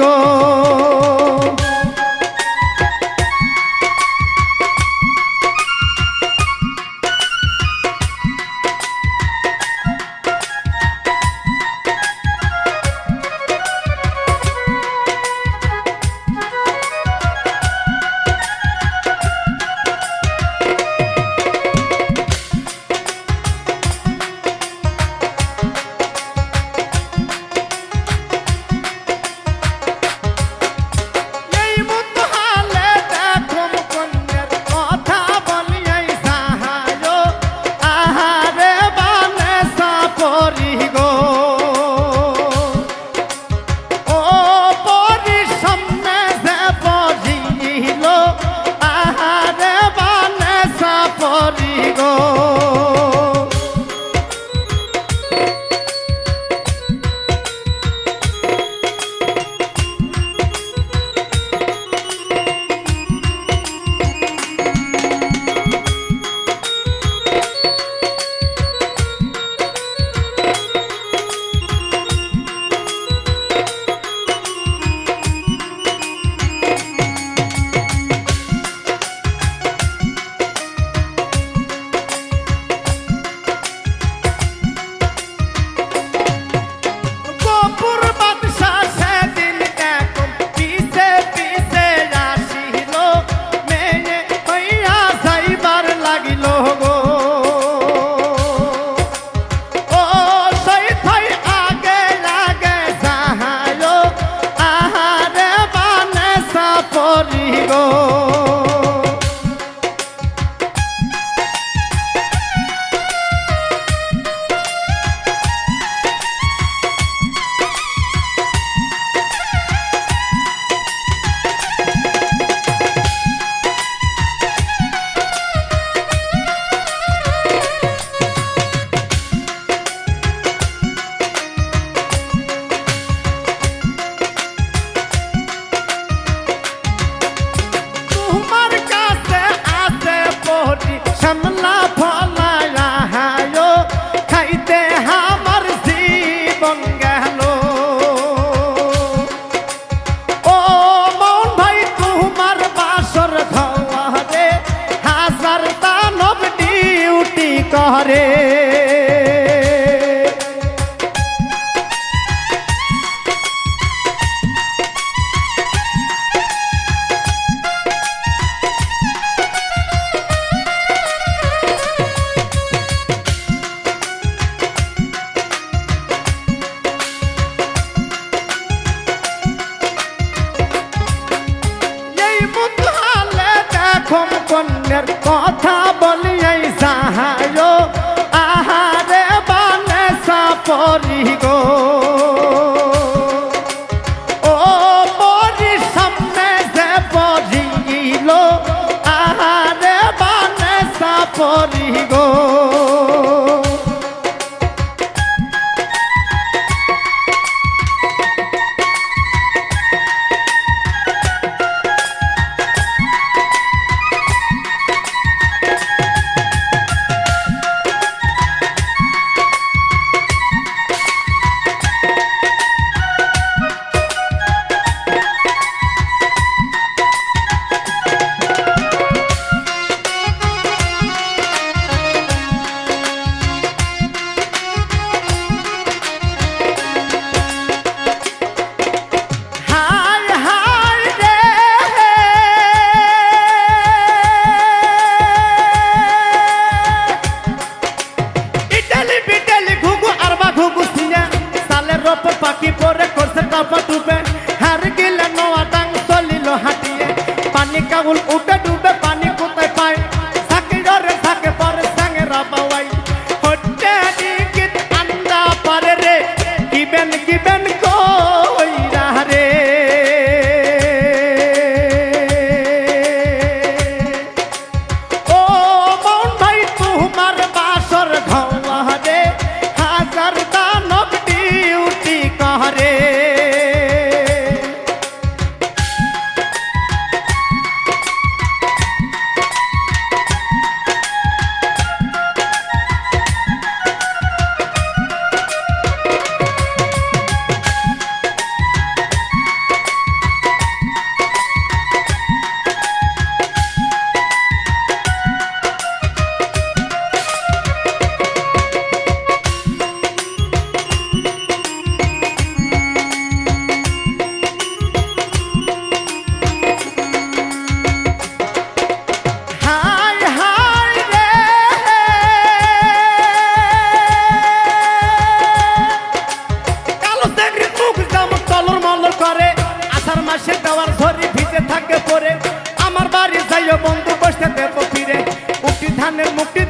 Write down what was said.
গো। go মনের কথা বলিয়াই যাহায়। আহারে বানে সাপরি গো। ও পরি সামনে যে পরিল কত পাখি পরে করছে কাপা টুপে। মুক্তি